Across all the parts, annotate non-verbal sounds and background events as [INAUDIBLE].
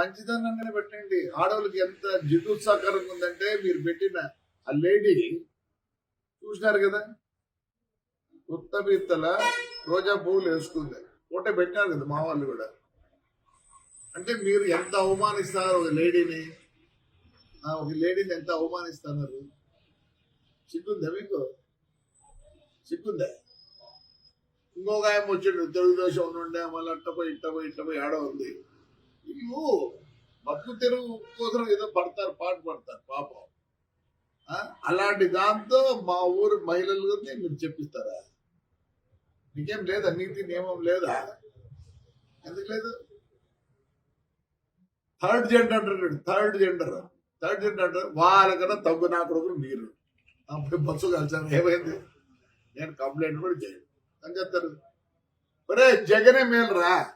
మంచిదనంగానే పెట్టండి. ఆడవాళ్ళకి ఎంత జిడ్డుత్సాహకరంగా ఉందంటే మీరు పెట్టిన ఆ లేడీ చూసినారు కదా? కొత్త బీత్తల రోజా పువ్వులు వేసుకుంది. ఒకటే పెట్టినారు కదా మా వాళ్ళు కూడా. అంటే మీరు ఎంత అవమానిస్తారు ఒక లేడీని? ఒక లేడీని ఎంత అవమానిస్తున్నారు? సిగ్గుందా మీకు? సిగ్గుందా ఇంకొక ఆయన వచ్చిండు తెలుగుదేశం నుండే మళ్ళీ అట్టపోయి ఇట్టపోయి ఇట్టపోయి ఆడ ఉంది వీళ్ళు బతుకు తెరువు కోసం ఏదో పడతారు పాటు పడతారు పాపం. అలాంటి దాంతో మా ఊరు మహిళలు మీరు చెప్పిస్తారా? నీకేం లేదా? నీతి నియమం లేదా? ఎందుకు లేదు? థర్డ్ జెండర్ అంటారు థర్డ్ జెండర్. థర్డ్ జెండర్ అంటారు వాళ్ళకన్నా తగ్గు నా కొడుకు మీరు. అప్పుడు బస్సు కలిసాను ఏమైంది? నేను కంప్లైంట్ కూడా చేయను. అని చెప్తారు ఒరే జగనే మేలురా.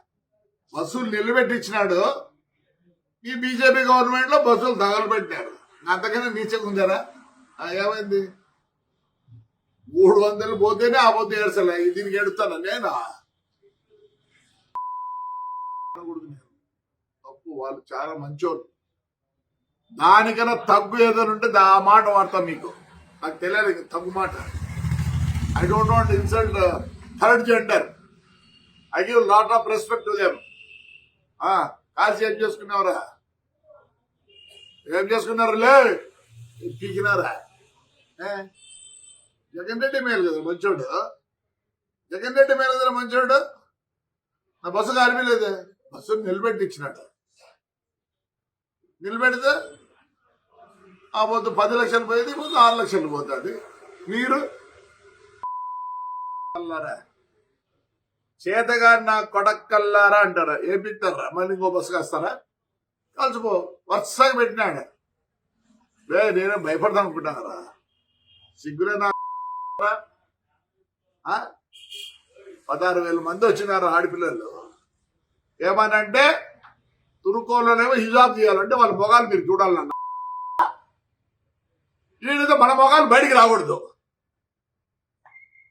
బస్సులు నిలబెట్టించినాడు. ఈ బీజేపీ గవర్నమెంట్లో బస్సులు తగలబెట్టారు అంతకన్నా నీచకు ఉందరా? ఏమైంది? మూడు వందలు పోతేనే ఆ పోతే ఏడ్చలే. దీనికి ఎడుతాను నేనా? తప్పు వాళ్ళు చాలా మంచోళ్ళు. దానికన్నా తగ్గు ఏదైనా ఉంటే దా- ఆ మాట వాడతాం మీకు. నాకు తెలియదు తగ్గు మాట. I don't want insult third gender I give lot of respect to them కాల్సి ఏం చేసుకున్నావురా? ఏం చేసుకున్నారు లే? పీకినారా? జగన్ రెడ్డి మేలు కదా మంచోడు. జగన్ రెడ్డి మేలు కదా మంచోడు. నా బస్సు కాలిపోలేదు బస్సు నిలబెట్టి ఇచ్చినట్టు నిలబెడితే ఆ పొద్దు పది లక్షలు పోయేది పొద్దు ఆరు లక్షలు పోతుంది. మీరు? కల్లారా చేతగారు నా కొడక్కల్లారా అంటారా. ఏం పెట్టారా మళ్ళీ ఇంకో బస్సు కాస్తారా? కలిసిపో వరుసగా పెట్టినాడు. లే నేనే భయపడదాం అనుకుంటానరా సిగ్గులే నా ఆ? పదహారు వేల మంది వచ్చినారు ఆడపిల్లలు. ఏమనంటే తురుకోలోనేమో హిజాబ్ చేయాలంటే వాళ్ళ మొగాలు మీరు చూడాలన్న. వీడితో మన మొగాలు బయటికి రాకూడదు.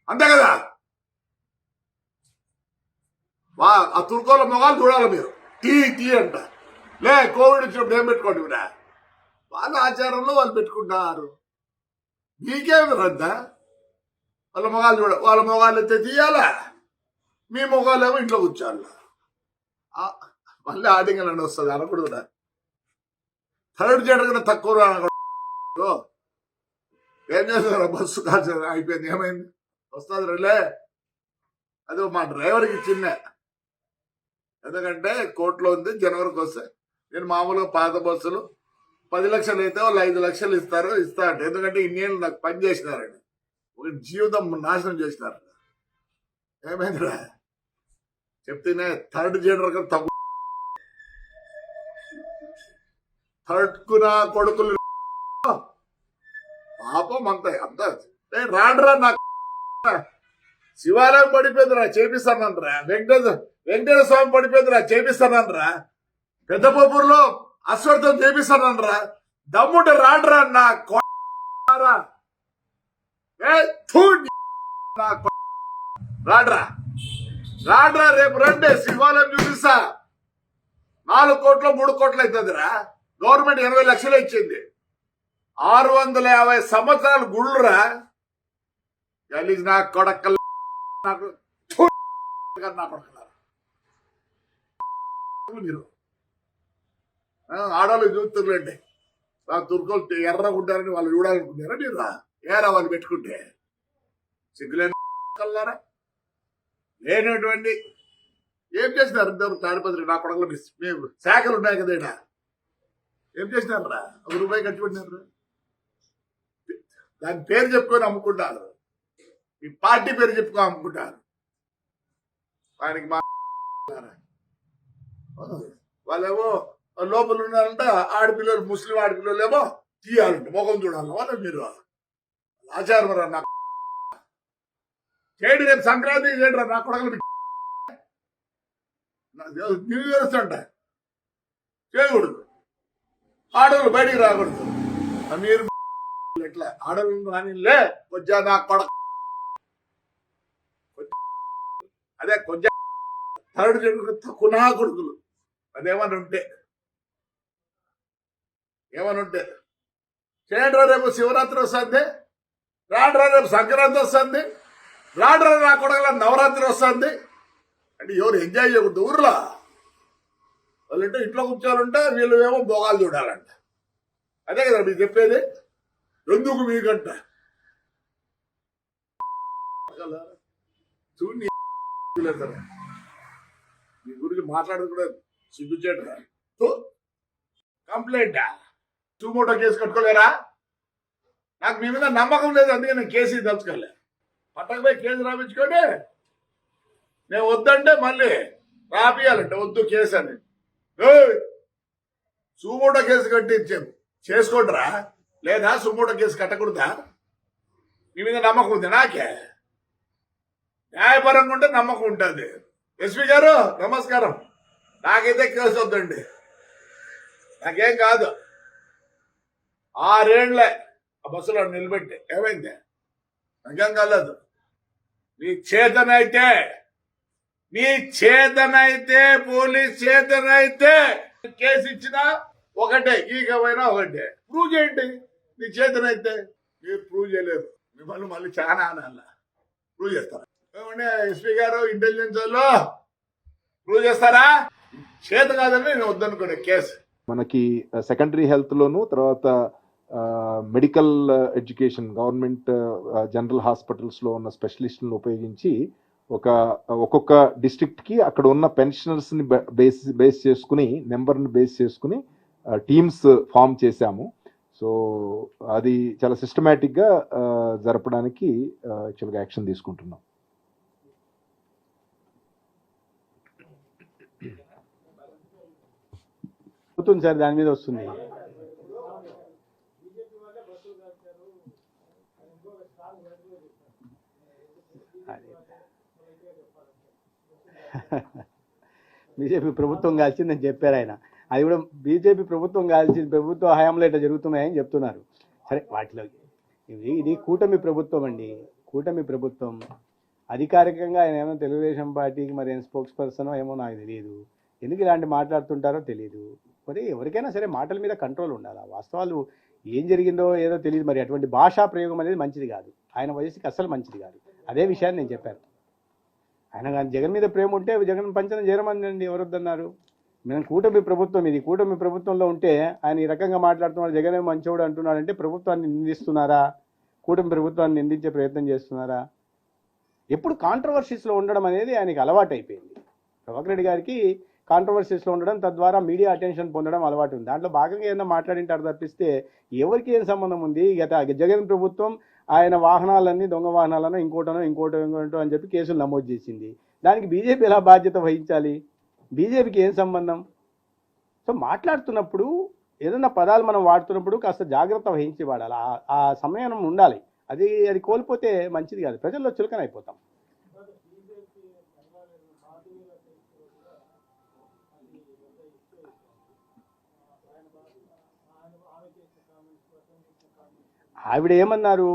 అంతే కదా? వా ఆ తుర్కోల మొగాలు చూడాలి మీరు. టీ టీ అంట. లే కోవిడ్ వచ్చినప్పుడు ఏం పెట్టుకోండి ఇవిడ వాళ్ళ ఆచారంలో వాళ్ళు పెట్టుకుంటారు. మీకేమి రద్దా వాళ్ళ మొగాలు చూడ వాళ్ళ మొగాలు అయితే తీయాలా? మీ మొగాలు ఏమో ఇంట్లో కూర్చోాలి మళ్ళీ ఆడింగ్ అని వస్తుంది అనకూడదు థర్డ్ జెండర్ తక్కువ అనకూడదు. ఏం చేస్తారు బస్సు కాల్చారు అయిపోయింది. ఏమైంది? వస్తుంది రిలే అది మా డ్రైవర్కి చిన్న. ఎందుకంటే కోర్టులో ఉంది జనవరికి వస్తే. నేను మామూలుగా పాత బస్సులు పది లక్షలు అయితే వాళ్ళు ఐదు లక్షలు ఇస్తారు ఇస్తా అంటే. ఎందుకంటే ఇన్నేళ్ళు నాకు పని చేసినారండి. ఒక జీవితం నాశనం చేసినారు. ఏమైందిరా? చెప్తేనే థర్డ్ జెండర్ తగ్గు థర్డ్కు నా కొడుకులు పాపం అంత అంత. రాడరా నాకు శివాలయం పడిపోయిందిరా చేపిస్తానంటరా. వెంకటేశ్వర వెంకటేశ్వర స్వామి పడిపోయిందిరా చేపిస్తానంటరా పెద్దపూర్లో అశ్వర్థం చేపిస్తానంటరా దమ్ముంటే రాడ్రా నా నా రాడ్రా. రాడ్రా రేపు రండి శివాలయం చూపిస్తా. నాలుగు కోట్లు మూడు కోట్లు అవుతుందిరా. గవర్నమెంట్ ఎనభై లక్షలు ఇచ్చింది. ఆరు వందల యాభై సంవత్సరాలు గుళ్ళురా. గలీజ్ నా కొడకల్ నాకు నా నా తుర్కులు మీరు. ఆ, ఆడవాళ్ళు చూస్తుర్రండి ఆ ఎర్ర గుడ్డారని వాళ్ళు చూడాలనుకున్నారా మీరు? ఏరా వాళ్ళు పెట్టుకుంటే. సిగ్గులేని కల్లారా? లేనటువంటి ఏం చేసినారు ఇద్దరు తాడిపత్రి? నా కొడకలు మేము శాఖలు ఉన్నాయి కదా ఈడ. ఏం చేసినారా ఒక రూపాయి ఖర్చు పెట్టినారు? దాని పేరు చెప్పుకొని అమ్ముకుంటారు. ఈ పార్టీ పేరు చెప్పుకో అమ్ముకుంటారు. ఆయనకి మా వాళ్ళేమో లోపల ఉన్నారంట ఆడపిల్లలు ముస్లిం ఆడపిల్లలు ఏమో తీయాలంట ముఖం చూడాలి వాళ్ళు మీరు ఆచారం రా నాకు చేయడు రేపు సంక్రాంతి చేయడు రా నా కొడకలు న్యూ ఇయర్స్ అంట. చేయకూడదు. ఆడవాళ్ళు బయటికి రాకూడదు. మీరు [LAUGHS] ఎట్లా ఆడవాళ్ళు రానిలే కొద్దిగా నా కొడక. అదే కొంచెం థర్డ్ జనరేషన్ తక్కువ కొడుకులు. అదేమని ఉంటే. ఏమని ఉంటే. చేయండి రేపు శివరాత్రి వస్తుంది. రాడ్రా రేపు సంక్రాంతి వస్తుంది. రాడ్రా నా కొడగల నవరాత్రి వస్తుంది. అంటే ఎవరు ఎంజాయ్ చేయకూడదు ఊర్లో. వాళ్ళంటే ఇంట్లో కూర్చోాలంటే వీళ్ళు ఏమో భోగాలు చూడాలంట. అదే కదా మీకు చెప్పేది. ఎందుకు మీకంట చూడండి మీ గురించి మాట్లాడదు కూడా సిగ్గుచేట కంప్లైంట్. టూమోటో కేసు కట్టుకోలేరా? నాకు మీ మీద నమ్మకం లేదు అందుకే నేను కేసు తలుచుకోలే. పట్టకపోయి కేసు రాపించుకోండి. నేను వద్దంటే మళ్ళీ రాపియాలంటే వద్దు కేసు అని. ఏయ్! సుమోటో కేసు కట్టి చేసుకోండిరా. లేదా సుమోటో కేసు కట్టకూడదా? మీ మీద నమ్మకం ఉంది నాకే? న్యాయపరంగా ఉంటే నమ్మకం ఉంటుంది. ఎస్వి గారు నమస్కారం. నాకైతే కేసు వద్దండి నాకేం కాదు. ఆరేళ్ళే ఆ బస్సులో నిలబెట్టి. ఏమైంది? నాకేం కాలేదు. నీ చేతనైతే నీ చేతనైతే పోలీస్ చేతనైతే కేసు ఇచ్చినా ఒకటే ఈగమైనా ఒకటే. ప్రూవ్ చేయండి. నీ చేతనైతే. మీరు ప్రూవ్ చేయలేదు మిమ్మల్ని మళ్ళీ చాలా అనాల. ప్రూవ్ చేస్తారా? ఏమంటే ఎస్పీ గారు ఇంటెలిజెన్స్ వాళ్ళు? ప్రూవ్ చేస్తారా? చేత కాదని నేను వద్దనుకోండి కేసు. మనకి సెకండరీ హెల్త్లోను తర్వాత మెడికల్ ఎడ్యుకేషన్ గవర్నమెంట్ జనరల్ హాస్పిటల్స్లో ఉన్న స్పెషలిస్టులను ఉపయోగించి ఒక ఒక్కొక్క డిస్ట్రిక్ట్కి అక్కడ ఉన్న పెన్షనర్స్ని బేస్ బేస్ చేసుకుని నెంబర్ని బేస్ చేసుకుని టీమ్స్ ఫామ్ చేశాము. సో అది చాలా సిస్టమేటిక్గా జరపడానికి యాక్చువల్గా యాక్షన్ తీసుకుంటున్నాం. అవుతుంది సార్ దాని మీద వస్తుంది. బీజేపీ ప్రభుత్వం కాల్చిందని చెప్పారు ఆయన. అది కూడా బీజేపీ ప్రభుత్వం కాల్చింది ప్రభుత్వ హయాంలో ఇట్లా జరుగుతున్నాయని చెప్తున్నారు. సరే వాటిలో ఇది ఇది కూటమి ప్రభుత్వం అండి. కూటమి ప్రభుత్వం అధికారికంగా ఆయన ఏమో తెలుగుదేశం పార్టీకి మరి ఏం స్పోక్స్ పర్సనో ఏమో నాకు తెలియదు. ఎందుకు ఇలాంటి మాట్లాడుతుంటారో తెలియదు మరి ఎవరికైనా సరే మాటల మీద కంట్రోల్ ఉండాలి. ఆ వాస్తవాలు ఏం జరిగిందో ఏదో తెలియదు. మరి అటువంటి భాషా ప్రయోగం అనేది మంచిది కాదు. ఆయన వయసుకి అస్సలు మంచిది కాదు. అదే విషయాన్ని నేను చెప్పాను. ఆయన కానీ జగన్ మీద ప్రేమ ఉంటే జగన్ పంచన చేరమందండి ఎవరొద్దన్నారు? మేము కూటమి ప్రభుత్వం ఇది. కూటమి ప్రభుత్వంలో ఉంటే ఆయన ఈ రకంగా మాట్లాడుతున్నాడు జగన్ మంచోడు అంటున్నాడంటే ప్రభుత్వాన్ని నిందిస్తున్నారా? కూటమి ప్రభుత్వాన్ని నిందించే ప్రయత్నం చేస్తున్నారా? ఎప్పుడు కాంట్రవర్సీస్లో ఉండడం అనేది ఆయనకి అలవాటు అయిపోయింది ప్రభాకర్ రెడ్డి గారికి కాంట్రవర్సీస్లో ఉండడం తద్వారా మీడియా అటెన్షన్ పొందడం అలవాటు ఉంది. దాంట్లో భాగంగా ఏదైనా మాట్లాడింటారు తప్పిస్తే ఎవరికి ఏం సంబంధం ఉంది? గత జగన్ ప్రభుత్వం ఆయన వాహనాలన్నీ దొంగ వాహనాలను ఇంకోటనో ఇంకోటో ఇంకోటో అని చెప్పి కేసులు నమోదు చేసింది. దానికి బీజేపీ ఎలా బాధ్యత వహించాలి? బీజేపీకి ఏం సంబంధం? సో మాట్లాడుతున్నప్పుడు ఏదైనా పదాలు మనం వాడుతున్నప్పుడు కాస్త జాగ్రత్త వహించి వాడాలి. ఆ- ఆ సమయం ఉండాలి. అది అది కోల్పోతే మంచిది కాదు. ప్రజల్లో చులకన అయిపోతాం ఆవిడ ఏమన్నారు?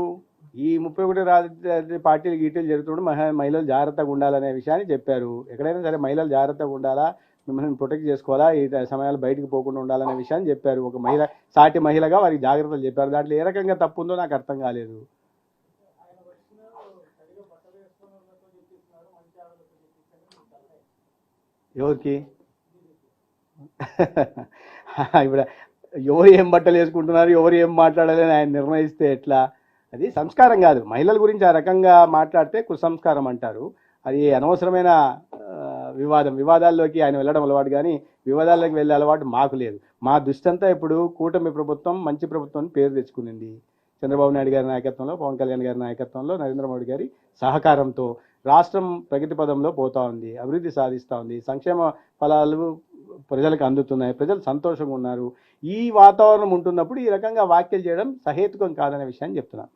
ఈ ముప్పై ఒకటి రాజకీయ పార్టీలు గీటీలు జరుగుతుంటే మహా మహిళలు జాగ్రత్తగా ఉండాలనే విషయాన్ని చెప్పారు. ఎక్కడైనా సరే మహిళలు జాగ్రత్తగా ఉండాలా? మిమ్మల్ని ప్రొటెక్ట్ చేసుకోవాలా? ఈ సమయాలు బయటికి పోకుండా ఉండాలనే విషయాన్ని చెప్పారు. ఒక మహిళ సాటి మహిళగా వారికి జాగ్రత్తలు చెప్పారు. దాంట్లో ఏ రకంగా తప్పు ఉందో నాకు అర్థం కాలేదు. ఎవరికి? [LAUGHS] ఇప్పుడు ఎవరు ఏం బట్టలు వేసుకుంటున్నారు ఎవరు ఏం మాట్లాడాలని ఆయన నిర్ణయిస్తే ఎట్లా? అది సంస్కారం కాదు. మహిళల గురించి ఆ రకంగా మాట్లాడితే కుసంస్కారం అంటారు. అది అనవసరమైన వివాదం. వివాదాల్లోకి ఆయన వెళ్ళడం అలవాటు కానీ వివాదాల్లోకి వెళ్ళే అలవాటు మాకు లేదు. మా దృష్టంతా ఇప్పుడు కూటమి ప్రభుత్వం మంచి ప్రభుత్వం పేరు తెచ్చుకునింది చంద్రబాబు నాయుడు గారి నాయకత్వంలో పవన్ కళ్యాణ్ గారి నాయకత్వంలో నరేంద్ర మోడీ గారి సహకారంతో రాష్ట్రం ప్రగతి పదంలో పోతా ఉంది అభివృద్ధి సాధిస్తూ ఉంది సంక్షేమ ఫలాలు ప్రజలకు అందుతున్నాయి ప్రజలు సంతోషంగా ఉన్నారు. ఈ వాతావరణం ఉంటున్నప్పుడు ఈ రకంగా వ్యాఖ్యలు చేయడం సహేతుకం కాదనే విషయాన్ని చెప్తున్నాను.